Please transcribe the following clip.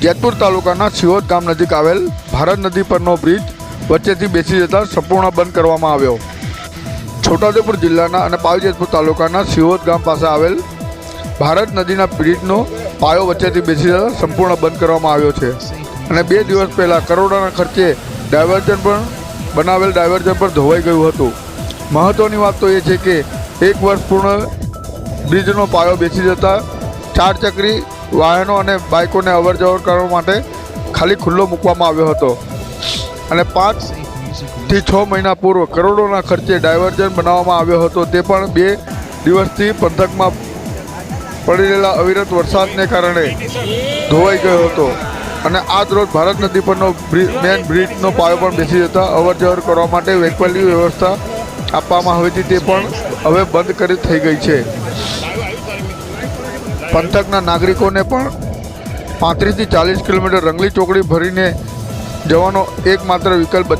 જેતપુર તાલુકાના સિહોદ ગામ નજીક આવેલ ભારત નદી પરનો બ્રિજ વચ્ચેથી બેસી જતા સંપૂર્ણ બંધ કરવામાં આવ્યો. છોટાઉદેપુર જિલ્લાના અને પાવી જેતપુર તાલુકાના સિહોદ ગામ પાસે આવેલ ભારત નદીના બ્રિજનો પાયો વચ્ચેથી બેસી જતા સંપૂર્ણ બંધ કરવામાં આવ્યો છે. અને બે દિવસ પહેલાં કરોડોના ખર્ચે ડાયવર્ઝન પણ, બનાવેલ ડાયવર્ઝન પર ધોવાઈ ગયું હતું. મહત્ત્વની વાત તો એ છે કે એક વર્ષ પૂર્ણ બ્રિજનો પાયો બેસી જતાં ચાર ચક્રી વાહનો અને બાઇકોને અવર જવર કરવા માટે ખાલી ખુલ્લો મૂકવામાં આવ્યો હતો. અને પાંચથી છ મહિના પૂર્વ કરોડોના ખર્ચે ડાયવર્ઝન બનાવવામાં આવ્યો હતો. તે પણ બે દિવસથી પંથકમાં પડી રહેલા અવિરત વરસાદને કારણે ધોવાઈ ગયો હતો. અને આજ રોજ ભારત નદી પરનો મેન બ્રિજનો પાયો પણ બેસી જતા અવર જવર કરવા માટે વૈકલ્પિક વ્યવસ્થા આપવામાં આવી હતી. તે પણ હવે બંધ કરી થઈ ગઈ છે. પંથકના નાગરિકોને પણ પાંત્રીસથી ચાલીસ કિલોમીટર રંગલી ચોકડી ભરીને જવાનો એકમાત્ર વિકલ્પ